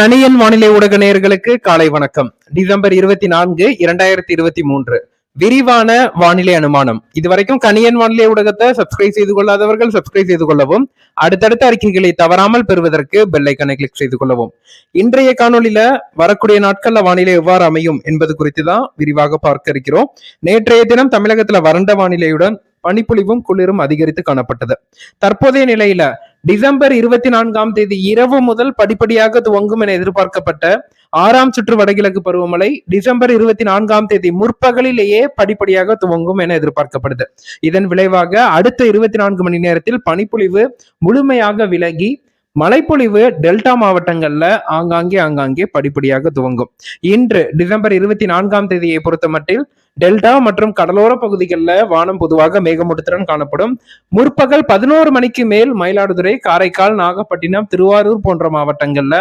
கணியன் வானிலை ஊடக நேயர்களுக்கு காலை வணக்கம். டிசம்பர் இருபத்தி நான்கு இரண்டாயிரத்தி இருபத்தி மூன்று. விரிவான வானிலை அனுமானம். இதுவரைக்கும் கணியன் வானிலை ஊடகத்தை சப்ஸ்கிரைப் செய்து கொள்ளாதவர்கள் சப்ஸ்கிரைப் செய்து கொள்ளவும் அடுத்தடுத்த அறிக்கைகளை தவறாமல் பெறுவதற்கு பெல்லைக்கனை கிளிக் செய்து கொள்ளவும். இன்றைய காணொலியில வரக்கூடிய நாட்கள்ல வானிலை எவ்வாறு அமையும் என்பது குறித்து தான் விரிவாக பார்க்க இருக்கிறோம். நேற்றைய தினம் தமிழகத்துல வறண்ட வானிலையுடன் பனிப்பொழிவும் குளிரும் அதிகரித்து காணப்பட்டது. தற்போதைய நிலையில டிசம்பர் இருபத்தி நான்காம் தேதி இரவு முதல் படிப்படியாக துவங்கும் என எதிர்பார்க்கப்பட்ட ஆறாம் சுற்று வடகிழக்கு பருவமழை டிசம்பர் இருபத்தி நான்காம் தேதி முற்பகலிலேயே படிப்படியாக துவங்கும் என எதிர்பார்க்கப்படுது. இதன் விளைவாக அடுத்த இருபத்தி நான்கு மணி நேரத்தில் பனிப்பொழிவு முழுமையாக விலகி மழைப்பொழிவு டெல்டா மாவட்டங்கள்ல ஆங்காங்கே ஆங்காங்கே படிப்படியாக துவங்கும். இன்று டிசம்பர் இருபத்தி நான்காம் தேதியை பொறுத்த மட்டில் டெல்டா மற்றும் கடலோர பகுதிகளில் வானம் பொதுவாக மேகமூட்டத்துடன் காணப்படும். முற்பகல் பதினோரு மணிக்கு மேல் மயிலாடுதுறை காரைக்கால் நாகப்பட்டினம் திருவாரூர் போன்ற மாவட்டங்கள்ல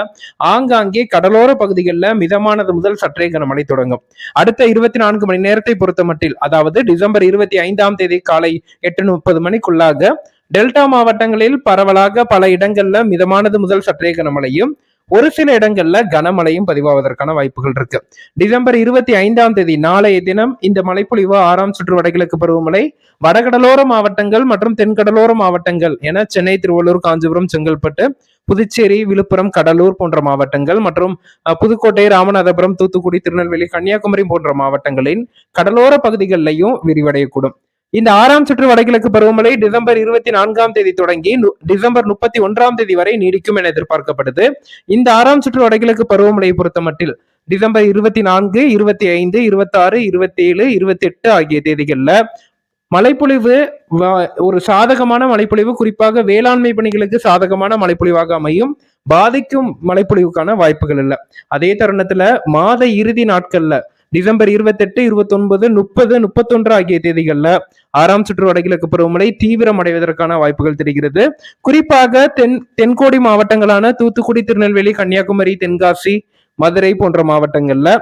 ஆங்காங்கே கடலோர பகுதிகளில் மிதமானது முதல் சற்றே கனமழை தொடங்கும். அடுத்த இருபத்தி நான்கு மணி நேரத்தை பொறுத்த மட்டில் அதாவது டிசம்பர் இருபத்தி ஐந்தாம் தேதி காலை எட்டு முப்பது மணிக்குள்ளாக டெல்டா மாவட்டங்களில் பரவலாக பல இடங்கள்ல மிதமானது முதல் சற்றே கனமழையும் ஒரு சில இடங்கள்ல கனமழையும் பதிவாவதற்கான வாய்ப்புகள் இருக்கு. டிசம்பர் இருபத்தி ஐந்தாம் தேதி நாளைய தினம் இந்த மழைப்பொழிவு ஆறாம் சுற்று வடகிழக்கு பருவமழை வடகடலோர மாவட்டங்கள் மற்றும் தென்கடலோர மாவட்டங்கள் என சென்னை திருவள்ளூர் காஞ்சிபுரம் செங்கல்பட்டு புதுச்சேரி விழுப்புரம் கடலூர் போன்ற மாவட்டங்கள் மற்றும் புதுக்கோட்டை ராமநாதபுரம் தூத்துக்குடி திருநெல்வேலி கன்னியாகுமரி போன்ற மாவட்டங்களின் கடலோர பகுதிகளிலையும் விரிவடையக்கூடும். இந்த ஆறாம் சுற்று வடகிழக்கு பருவமழை டிசம்பர் இருபத்தி நான்காம் தேதி தொடங்கி டிசம்பர் முப்பத்தி ஒன்றாம் தேதி வரை நீடிக்கும் என எதிர்பார்க்கப்படுது. இந்த ஆறாம் சுற்று வடகிழக்கு பருவமழையை பொறுத்த மட்டில் டிசம்பர் இருபத்தி நான்கு இருபத்தி ஐந்து இருபத்தி ஆறு இருபத்தி ஏழு இருபத்தி எட்டு ஆகிய தேதிகளில் மழைப்பொழிவு ஒரு சாதகமான மழைப்பொழிவு குறிப்பாக வேளாண்மை பணிகளுக்கு சாதகமான மழைப்பொழிவாக அமையும் பாதிக்கும் மழைப்பொழிவுக்கான வாய்ப்புகள் இல்லை. அதே தருணத்துல மாத இறுதி நாட்கள்ல டிசம்பர் இருபத்தி எட்டு முப்பது முப்பத்தொன்று ஆகிய தேதிகளில் ஆறாம் சுற்று வடகிழக்கு பருவமழை தீவிரம் அடைவதற்கான வாய்ப்புகள் தெரிகிறது. குறிப்பாக தென் தென்கோடி மாவட்டங்களான தூத்துக்குடி திருநெல்வேலி கன்னியாகுமரி தென்காசி மதுரை போன்ற மாவட்டங்கள்ல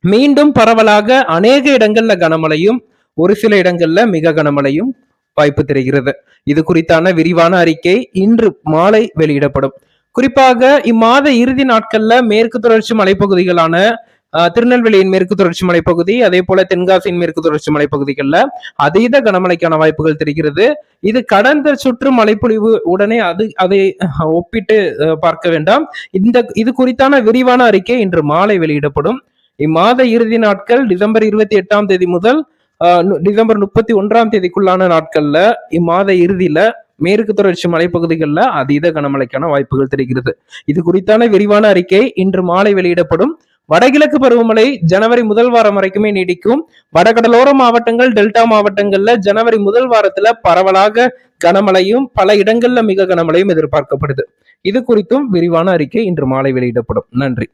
மீண்டும் பரவலாக அநேக இடங்கள்ல கனமழையும் ஒரு சில இடங்கள்ல மிக கனமழையும் வாய்ப்பு தெரிகிறது. இது குறித்தான விரிவான அறிக்கை இன்று மாலை வெளியிடப்படும். குறிப்பாக இம்மாத இறுதி நாட்கள்ல மேற்கு தொடர்ச்சி மலைப்பகுதிகளான திருநெல்வேலியின் மேற்கு தொடர்ச்சி மலைப்பகுதி அதே போல தென்காசியின் மேற்கு தொடர்ச்சி மலைப்பகுதிகளில் அதீத கனமழைக்கான வாய்ப்புகள் தெரிகிறது. இது கடந்த சுற்று மழைப்பொழிவு உடனே அது அதை ஒப்பிட்டு பார்க்க வேண்டாம். இந்த இது குறித்தான விரிவான அறிக்கை இன்று மாலை வெளியிடப்படும். இம்மாத இறுதி நாட்கள் டிசம்பர் இருபத்தி எட்டாம் தேதி முதல் டிசம்பர் முப்பத்தி ஒன்றாம் தேதிக்குள்ளான நாட்கள்ல இம்மாத இறுதியில மேற்கு தொடர்ச்சி மலைப்பகுதிகளில் அதீத கனமழைக்கான வாய்ப்புகள் தெரிகிறது. இது குறித்தான விரிவான அறிக்கை இன்று மாலை வெளியிடப்படும். வடகிழக்கு பருவமழை ஜனவரி முதல் வாரம் வரைக்குமே நீடிக்கும். வடகடலோர மாவட்டங்கள் டெல்டா மாவட்டங்கள்ல ஜனவரி முதல் வாரத்துல பரவலாக கனமழையும் பல இடங்கள்ல மிக கனமழையும் எதிர்பார்க்கப்படுது. இது குறித்தும் விரிவான அறிக்கை இன்று மாலை வெளியிடப்படும். நன்றி.